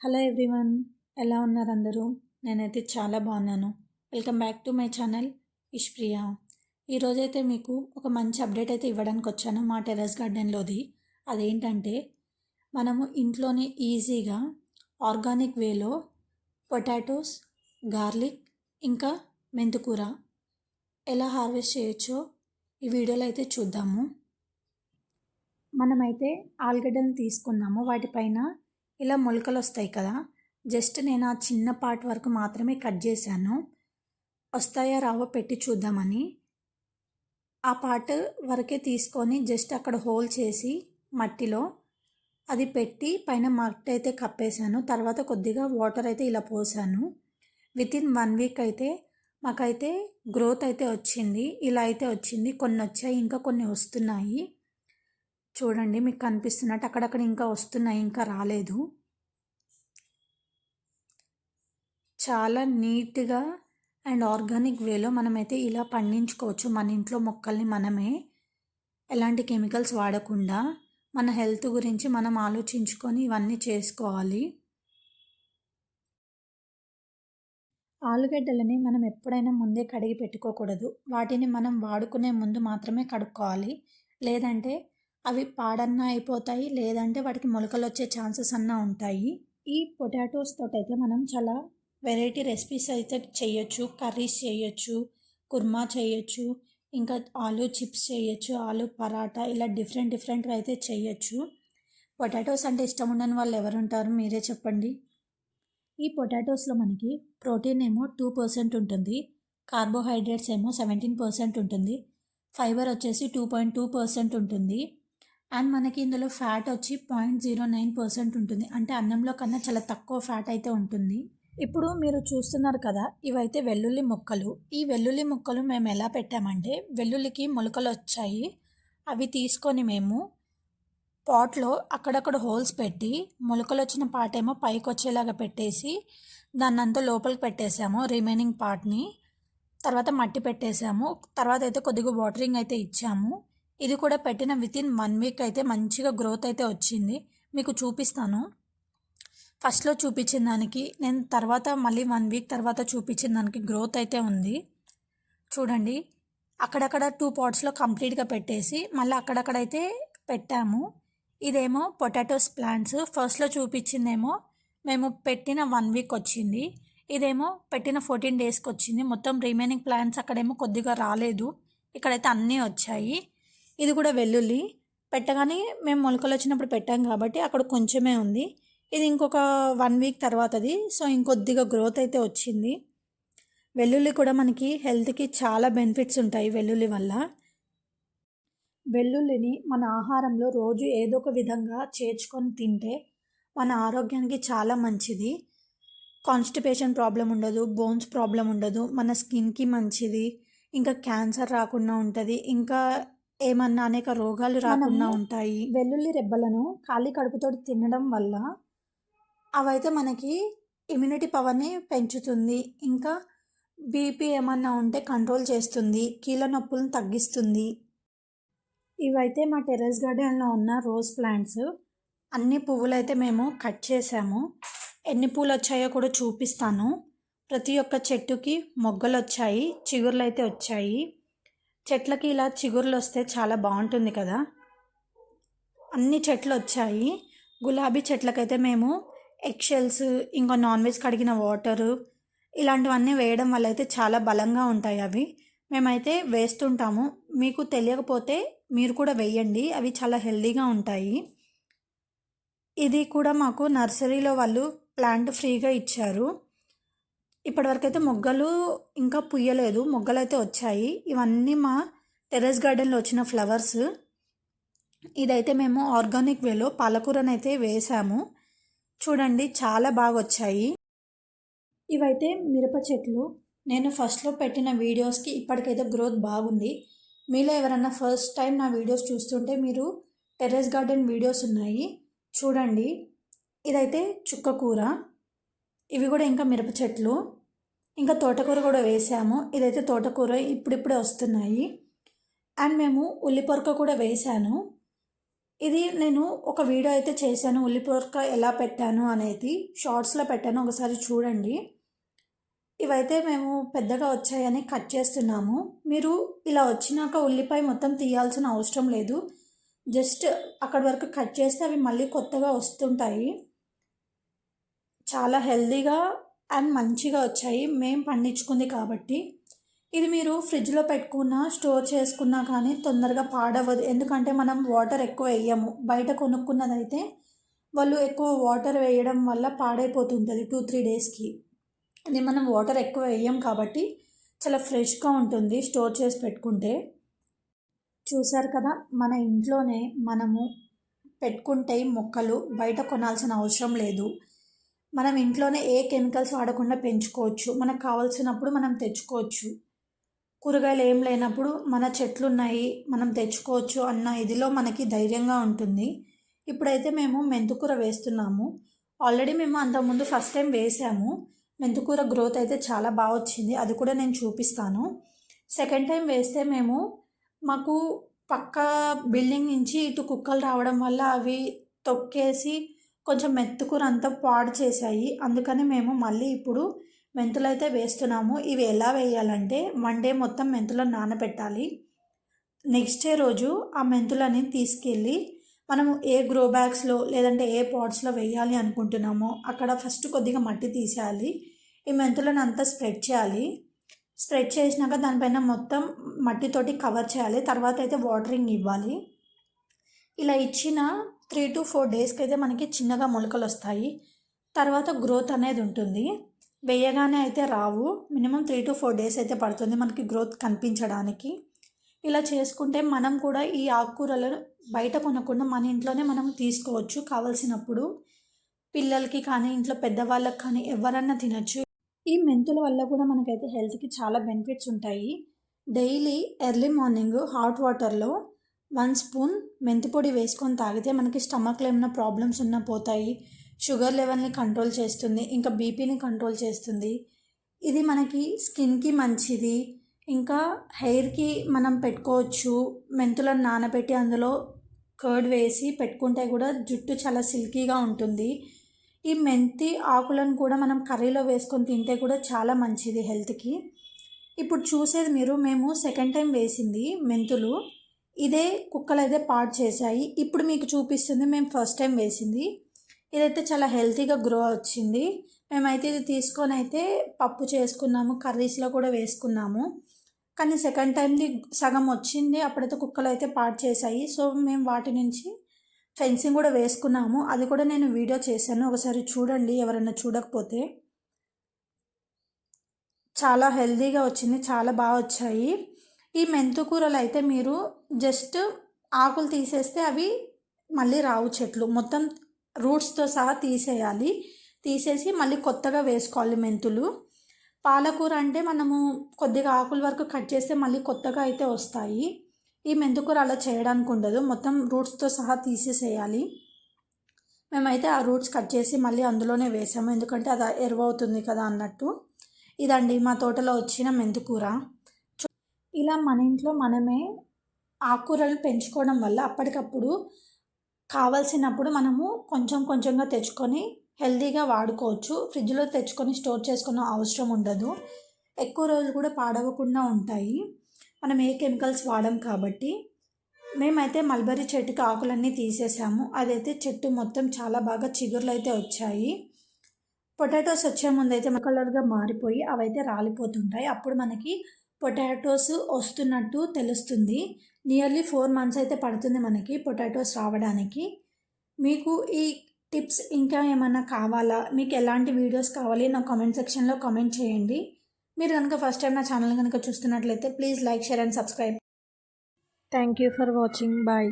Hello everyone ఎలా ఉన్నారు అందరూ? నేనైతే చాలా బాగున్నాను. Welcome back to my channel Ishpriya. ఈరోజైతే మీకు ఒక మంచి అప్డేట్ అయితే ఇవ్వడానికి వచ్చాను మా టెర్రస్ గార్డెన్లోది. అదేంటంటే మనము ఇంట్లోనే ఈజీగా ఆర్గానిక్ వేలో పొటాటోస్ గార్లిక్ ఇంకా మెంతుకూర ఎలా హార్వెస్ట్ చేయొచ్చో ఈ వీడియోలో అయితే చూద్దాము. మనమైతే ఆలుగడ్డలను తీసుకున్నాము. వాటిపైన ఇలా మొలకలు వస్తాయి కదా. జస్ట్ నేను ఆ చిన్న పార్ట్ వరకు మాత్రమే కట్ చేశాను. వస్తాయా రావో పెట్టి చూద్దామని. ఆ పార్ట్ వరకే తీసుకొని జస్ట్ అక్కడ హోల్ చేసి మట్టిలో అది పెట్టి పైన మట్టి అయితే కప్పేశాను. తర్వాత కొద్దిగా వాటర్ అయితే ఇలా పోసాను. విత్ ఇన్ వన్ వీక్ అయితే మాకైతే గ్రోత్ అయితే వచ్చింది. ఇలా అయితే వచ్చింది. కొన్ని వచ్చాయి ఇంకా కొన్ని వస్తున్నాయి. చూడండి మీకు కనిపిస్తున్నట్టు అక్కడక్కడ ఇంకా వస్తున్నాయి ఇంకా రాలేదు. చాలా నీట్గా అండ్ ఆర్గానిక్ వేలో మనమైతే ఇలా పండించుకోవచ్చు. మన ఇంట్లో మొక్కల్ని మనమే ఎలాంటి కెమికల్స్ వాడకుండా మన హెల్త్ గురించి మనం ఆలోచించుకొని ఇవన్నీ చేసుకోవాలి. ఆలుగడ్డలని మనం ఎప్పుడైనా ముందే కడిగి పెట్టుకోకూడదు. వాటిని మనం వాడుకునే ముందు మాత్రమే కడుక్కోవాలి. లేదంటే అవి పాడన్నా అయిపోతాయి లేదంటే వాటికి మొలకలు వచ్చే ఛాన్సెస్ అన్నా ఉంటాయి. ఈ పొటాటోస్ తోటైతే మనం చాలా వెరైటీ రెసిపీస్ అయితే చేయొచ్చు. కర్రీస్ చేయొచ్చు కుర్మా చేయొచ్చు ఇంకా ఆలూ చిప్స్ చేయొచ్చు ఆలూ పరాటా ఇలా డిఫరెంట్ డిఫరెంట్గా అయితే చేయొచ్చు. పొటాటోస్ అంటే ఇష్టం ఉండని వాళ్ళు ఎవరుంటారు మీరే చెప్పండి. ఈ పొటాటోస్లో మనకి ప్రోటీన్ ఏమో టూ పర్సెంట్ ఉంటుంది. కార్బోహైడ్రేట్స్ ఏమో సెవెంటీన్ పర్సెంట్ ఉంటుంది. ఫైబర్ వచ్చేసి టూ పాయింట్ టూ పర్సెంట్ ఉంటుంది. అండ్ మనకి ఇందులో ఫ్యాట్ వచ్చి పాయింట్ జీరో నైన్ పర్సెంట్ ఉంటుంది. అంటే అన్నంలో కన్నా చాలా తక్కువ ఫ్యాట్ అయితే ఉంటుంది. ఇప్పుడు మీరు చూస్తున్నారు కదా ఇవైతే వెల్లుల్లి మొక్కలు. ఈ వెల్లుల్లి మొక్కలు మేము ఎలా పెట్టామంటే వెల్లుల్లికి మొలకలు వచ్చాయి. అవి తీసుకొని మేము పాట్లో అక్కడక్కడ హోల్స్ పెట్టి మొలకలు వచ్చిన పార్ట్ ఏమో పైకి వచ్చేలాగా పెట్టేసి దాన్ని అంతా లోపలికి పెట్టేసాము రిమైనింగ్ పార్ట్ని తర్వాత మట్టి పెట్టేసాము. తర్వాత అయితే కొద్దిగా వాటరింగ్ అయితే ఇచ్చాము. ఇది కూడా పెట్టిన విత్ ఇన్ వన్ వీక్ అయితే మంచిగా గ్రోత్ అయితే వచ్చింది. మీకు చూపిస్తాను. ఫస్ట్లో చూపించిన దానికి నేను తర్వాత మళ్ళీ వన్ వీక్ తర్వాత చూపించిన దానికి గ్రోత్ అయితే ఉంది. చూడండి. అక్కడక్కడ టూ పాట్స్లో కంప్లీట్గా పెట్టేసి మళ్ళీ అక్కడక్కడైతే పెట్టాము. ఇదేమో పొటాటోస్ ప్లాంట్స్ ఫస్ట్లో చూపించిందేమో మేము పెట్టిన వన్ వీక్ వచ్చింది. ఇదేమో పెట్టిన ఫోర్టీన్ డేస్కి వచ్చింది. మొత్తం రిమైనింగ్ ప్లాంట్స్ అక్కడేమో కొద్దిగా రాలేదు. ఇక్కడైతే అన్నీ వచ్చాయి. ఇది కూడా వెల్లుల్లి పెట్టగానే మేము మొలకలు వచ్చినప్పుడు పెట్టాం కాబట్టి అక్కడ కొంచెమే ఉంది. ఇది ఇంకొక వన్ వీక్ తర్వాతది. సో ఇంకొద్దిగా గ్రోత్ అయితే వచ్చింది. వెల్లుల్లి కూడా మనకి హెల్త్కి చాలా బెనిఫిట్స్ ఉంటాయి వెల్లుల్లి వల్ల. వెల్లుల్లిని మన ఆహారంలో రోజు ఏదో ఒక విధంగా చేర్చుకొని తింటే మన ఆరోగ్యానికి చాలా మంచిది. కాన్స్టిపేషన్ ప్రాబ్లం ఉండదు బోన్స్ ప్రాబ్లం ఉండదు మన స్కిన్కి మంచిది ఇంకా క్యాన్సర్ రాకుండా ఉంటుంది ఇంకా ఏమన్నా అనేక రోగాలు రాకుండా ఉంటాయి. వెల్లుల్లి రెబ్బలను ఖాళీ కడుపుతో తినడం వల్ల అవైతే మనకి ఇమ్యూనిటీ పవర్ని పెంచుతుంది. ఇంకా బీపీ ఏమన్నా ఉంటే కంట్రోల్ చేస్తుంది. కీళ్ళ నొప్పులను తగ్గిస్తుంది. ఇవైతే మా టెర్రస్ గార్డెన్లో ఉన్న రోజ్ ప్లాంట్స్ అన్ని పువ్వులు అయితే మేము కట్ చేసాము. ఎన్ని పూలు వచ్చాయో కూడా చూపిస్తాను. ప్రతి ఒక్క చెట్టుకి మొగ్గలు వచ్చాయి చిగుర్లు అయితే వచ్చాయి. చెట్లకి ఇలా చిగుర్లు వస్తే చాలా బాగుంటుంది కదా? అన్ని చెట్లు వచ్చాయి గులాబీ చెట్లకైతే మేము ఎక్షెల్స్ ఇంకా నాన్ వెజ్ కడిగిన వాటరు ఇలాంటివన్నీ వేయడం వల్ల అయితే చాలా బలంగా ఉంటాయి అవి. మేమైతే వేస్తుంటాము. మీకు తెలియకపోతే మీరు కూడా వేయండి. అవి చాలా హెల్దీగా ఉంటాయి. ఇది కూడా మాకు నర్సరీలో వాళ్ళు ప్లాంట్ ఫ్రీగా ఇచ్చారు. ఇప్పటివరకైతే అయితే మొగ్గలు ఇంకా పుయ్యలేదు. మొగ్గలు అయితే వచ్చాయి. ఇవన్నీ మా టెర్రస్ గార్డెన్లో వచ్చిన ఫ్లవర్స్. ఇదైతే మేము ఆర్గానిక్ వేలో పాలకూరనైతే వేసాము. చూడండి చాలా బాగా వచ్చాయి ఇవైతే మిరప చెట్లు. నేను ఫస్ట్లో పెట్టిన వీడియోస్కి ఇప్పటికైతే గ్రోత్ బాగుంది. మీలో ఎవరన్నా ఫస్ట్ టైం నా వీడియోస్ చూస్తుంటే మీరు టెర్రస్ గార్డెన్ వీడియోస్ ఉన్నాయి. చూడండి. ఇదైతే చుక్క కూర. ఇవి కూడా ఇంకా మిరప చెట్లు. ఇంకా తోటకూర కూడా వేసాము. ఇదైతే తోటకూర ఇప్పుడిప్పుడే వస్తున్నాయి. అండ్ మేము ఉల్లిపొరక కూడా వేసాను. ఇది నేను ఒక వీడియో అయితే చేశాను. ఉల్లిపొరక ఎలా పెట్టాను అనేది షార్ట్స్లో పెట్టాను. ఒకసారి చూడండి. ఇవైతే మేము పెద్దగా వచ్చాయని కట్ చేస్తున్నాము. మీరు ఇలా వచ్చినాక ఉల్లిపాయ మొత్తం తీయాల్సిన అవసరం లేదు. జస్ట్ అక్కడి వరకు కట్ చేస్తే అవి మళ్ళీ కొత్తగా వస్తుంటాయి. చాలా హెల్దీగా అండ్ మంచిగా వచ్చాయి. మేము పండించుకుంది కాబట్టి. ఇది మీరు ఫ్రిడ్జ్లో పెట్టుకున్నా స్టోర్ చేసుకున్నా కానీ తొందరగా పాడవదు ఎందుకంటే మనం వాటర్ ఎక్కువ వేయము. బయట కొనుక్కున్నదైతే వాళ్ళు ఎక్కువ వాటర్ వేయడం వల్ల పాడైపోతుంటుంది టూ త్రీ డేస్కి. ఇది మనం వాటర్ ఎక్కువ వేయం కాబట్టి చాలా ఫ్రెష్గా ఉంటుంది స్టోర్ చేసి పెట్టుకుంటే. చూసారు కదా మన ఇంట్లోనే మనము పెట్టుకుంటే మొక్కలు బయట కొనాల్సిన అవసరం లేదు. మనం ఇంట్లోనే ఏ కెమికల్స్ వాడకుండా పెంచుకోవచ్చు. మనకు కావాల్సినప్పుడు మనం తెచ్చుకోవచ్చు. కూరగాయలు ఏం లేనప్పుడు మన చెట్లు ఉన్నాయి మనం తెచ్చుకోవచ్చు అన్న ఇదిలో మనకి ధైర్యంగా ఉంటుంది. ఇప్పుడైతే మేము మెంతుకూర వేస్తున్నాము. ఆల్రెడీ మేము అంతకుముందు ఫస్ట్ టైం వేసాము. మెంతుకూర గ్రోత్ అయితే చాలా బాగా వచ్చింది. అది కూడా నేను చూపిస్తాను. సెకండ్ టైం వేస్తే మేము మాకు పక్క బిల్డింగ్ నుంచి ఇటు కుక్కలు రావడం వల్ల అవి తొక్కేసి కొంచెం మెత్తుకూర అంతా పాడు చేశాయి. అందుకని మేము మళ్ళీ ఇప్పుడు మెంతులు అయితే వేస్తున్నాము. ఇవి ఎలా వేయాలంటే వన్ డే మొత్తం మెంతులు నానబెట్టాలి. నెక్స్ట్ డే రోజు ఆ మెంతులని తీసుకెళ్ళి మనము ఏ గ్రో బ్యాగ్స్లో లేదంటే ఏ పాట్స్లో వేయాలి అనుకుంటున్నామో అక్కడ ఫస్ట్ కొద్దిగా మట్టి తీసేయాలి. ఈ మెంతులను అంతా స్ప్రెడ్ చేయాలి. స్ప్రెడ్ చేసినాక దానిపైన మొత్తం మట్టితోటి కవర్ చేయాలి. తర్వాత అయితే వాటరింగ్ ఇవ్వాలి. ఇలా ఇచ్చిన త్రీ టు ఫోర్ డేస్కి అయితే మనకి చిన్నగా మొలకలు వస్తాయి తర్వాత గ్రోత్ అనేది ఉంటుంది. వేయగానే అయితే రావు. Minimum three to four days అయితే పడుతుంది మనకి గ్రోత్ కనిపించడానికి. ఇలా చేసుకుంటే మనం కూడా ఈ ఆకుకూరలను బయట కొనకుండా మన ఇంట్లోనే మనం తీసుకోవచ్చు కావలసినప్పుడు. పిల్లలకి కానీ ఇంట్లో పెద్దవాళ్ళకి కానీ ఎవరన్నా తినచ్చు. ఈ మెంతుల వల్ల కూడా మనకైతే హెల్త్కి చాలా బెనిఫిట్స్ ఉంటాయి. డైలీ ఎర్లీ మార్నింగ్ హాట్ వాటర్లో వన్ స్పూన్ మెంతి పొడి వేసుకొని తాగితే మనకి స్టమక్లో ఏమైనా ప్రాబ్లమ్స్ ఉన్నా పోతాయి. షుగర్ లెవెల్ని కంట్రోల్ చేస్తుంది. ఇంకా బీపీని కంట్రోల్ చేస్తుంది. ఇది మనకి స్కిన్కి మంచిది. ఇంకా హెయిర్కి మనం పెట్టుకోవచ్చు. మెంతులను నానబెట్టి అందులో కర్డ్ వేసి పెట్టుకుంటే కూడా జుట్టు చాలా సిల్కీగా ఉంటుంది. ఈ మెంతి ఆకులను కూడా మనం కర్రీలో వేసుకొని తింటే కూడా చాలా మంచిది హెల్త్కి. ఇప్పుడు చూసేది మీరు మేము సెకండ్ టైం వేసింది మెంతులు. ఇదే కుక్కలు అయితే పాడు చేశాయి. ఇప్పుడు మీకు చూపిస్తుంది మేము ఫస్ట్ టైం వేసింది. ఇదైతే చాలా హెల్తీగా గ్రో వచ్చింది. మేమైతే ఇది తీసుకొని అయితే పప్పు చేసుకున్నాము కర్రీస్లో కూడా వేసుకున్నాము. కానీ సెకండ్ టైంది సగం వచ్చింది అప్పుడైతే కుక్కలు అయితే పాడు చేశాయి. సో మేము వాటి నుంచి ఫెన్సింగ్ కూడా వేసుకున్నాము. అది కూడా నేను వీడియో చేశాను. ఒకసారి చూడండి ఎవరైనా చూడకపోతే. చాలా హెల్తీగా వచ్చింది చాలా బాగా వచ్చాయి. ఈ మెంతుకూరలు అయితే మీరు జస్ట్ ఆకులు తీసేస్తే అవి మళ్ళీ రావు చెట్లు. మొత్తం రూట్స్తో సహా తీసేయాలి. తీసేసి మళ్ళీ కొత్తగా వేసుకోవాలి మెంతులు. పాలకూర అంటే మనము కొద్దిగా ఆకుల వరకు కట్ చేస్తే మళ్ళీ కొత్తగా అయితే వస్తాయి. ఈ మెంతుకూర అలా చేయడానికి ఉండదు. మొత్తం రూట్స్తో సహా తీసేసేయాలి. మేమైతే ఆ రూట్స్ కట్ చేసి మళ్ళీ అందులోనే వేసాము. ఎందుకంటే అది ఎరువు అవుతుంది కదా అన్నట్టు. ఇదండి మా తోటలో వచ్చిన మెంతుకూర ఇలా మన ఇంట్లో మనమే ఆకుకూరలు పెంచుకోవడం వల్ల అప్పటికప్పుడు కావలసినప్పుడు మనము కొంచెం కొంచెంగా తెచ్చుకొని హెల్తీగా వాడుకోవచ్చు. ఫ్రిడ్జ్లో తెచ్చుకొని స్టోర్ చేసుకున్న అవసరం ఉండదు. ఎక్కువ రోజులు కూడా పాడవకుండా ఉంటాయి. మనం ఏ కెమికల్స్ వాడం కాబట్టి. మేమైతే మల్బరీ చెట్టుకి ఆకులన్నీ తీసేసాము. అదైతే చెట్టు మొత్తం చాలా బాగా చిగుర్లు అయితే వచ్చాయి. పొటాటోస్ వచ్చే ముందు అయితే కలర్గా మారిపోయి అవైతే రాలిపోతుంటాయి. అప్పుడు మనకి పొటాటోస్ వస్తున్నట్టు తెలుస్తుంది. నియర్లీ ఫోర్ మంత్స్ అయితే పడుతుంది మనకి పొటాటోస్ రావడానికి. మీకు ఈ టిప్స్ ఇంకా ఏమైనా కావాలా? మీకు ఎలాంటి వీడియోస్ కావాలి? నా కామెంట్ సెక్షన్లో కామెంట్ చేయండి. మీరు కనుక ఫస్ట్ టైం నా ఛానల్ కనుక చూస్తున్నట్లయితే please like share and subscribe thank you for watching bye